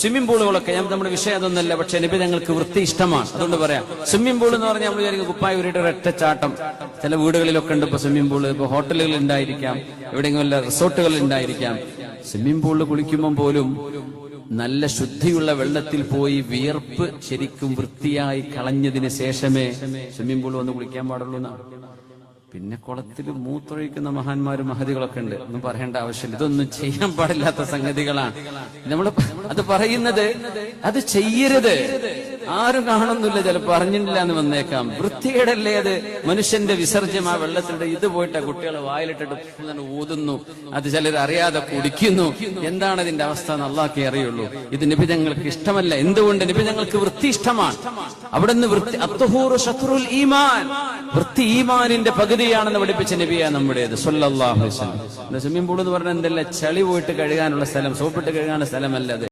Swimming പൂളുകളൊക്കെ നമ്മുടെ വിഷയം അതൊന്നല്ല പക്ഷെ നബി ഞങ്ങൾക്ക് വൃത്തി ഇഷ്ടമാണ്. അതുകൊണ്ട് പറയാം. സ്വിമ്മിംഗ് പൂൾ എന്ന് പറഞ്ഞാൽ നമ്മൾ വിചാരിക്കും കുപ്പായ ഊരിട്ട് ഒരൊറ്റ ചാട്ടം. ചില വീടുകളിലൊക്കെ ഉണ്ട് ഇപ്പൊ സ്വിമ്മിംഗ് പൂൾ ഇപ്പൊ ഹോട്ടലുകളിൽ ഉണ്ടായിരിക്കാം. എവിടെയെങ്കിലും വല്ല റിസോർട്ടുകളിൽ ഉണ്ടായിരിക്കാം. സ്വിമ്മിംഗ് പൂളിൽ കുളിക്കുമ്പോൾ പോലും നല്ല ശുദ്ധിയുള്ള വെള്ളത്തിൽ പോയി വിയർപ്പ് ശരിക്കും വൃത്തിയായി കളഞ്ഞതിന് ശേഷമേ സ്വിമ്മിംഗ് പൂൾ വന്ന് കുളിക്കാൻ പാടുള്ളൂ എന്നാണ്. പിന്നെ കുളത്തിൽ മൂത്തൊഴിക്കുന്ന മഹാന്മാരും മഹതികളൊക്കെ ഉണ്ട്. ഒന്നും പറയേണ്ട ആവശ്യമില്ല. ഇതൊന്നും ചെയ്യാൻ പാടില്ലാത്ത സംഗതികളാണ്. നമ്മൾ അത് പറയുന്നത് അത് ചെയ്യരുത്. ആരും കാണുന്നില്ല ചിലപ്പോ അറിഞ്ഞിട്ടില്ല എന്ന് വന്നേക്കാം. വൃത്തികേടല്ലേ അത്? മനുഷ്യന്റെ വിസർജ്യം ആ വെള്ളത്തിലുണ്ട് ഇത് പോയിട്ട് ആ കുട്ടികളെ വായിലിട്ടിട്ട് ഊതുന്നു. അത് ചിലർ അറിയാതെ കുടിക്കുന്നു. എന്താണ് ഇതിന്റെ അവസ്ഥ എന്ന് അറിയുള്ളൂ. ഇത് നിബിധങ്ങൾക്ക് ഇഷ്ടമല്ല. എന്തുകൊണ്ട്? നിബിധങ്ങൾക്ക് വൃത്തി ഇഷ്ടമാണ്. അവിടെ നിന്ന് വൃത്തി അത്തുഹൂറു ശത്രുൽ ഈമാൻ. വൃത്തി ഈമാനിന്റെ പകുതിയാണെന്ന് പഠിപ്പിച്ച നബിയാ നമ്മുടേത്. വസല്ലം. സ്വിമ്മിംഗ് പൂൾ എന്ന് പറഞ്ഞാൽ എന്തല്ല? ചളി പോയിട്ട് കഴുകാനുള്ള സ്ഥലം സോപ്പിട്ട് കഴുകാനുള്ള സ്ഥലമല്ല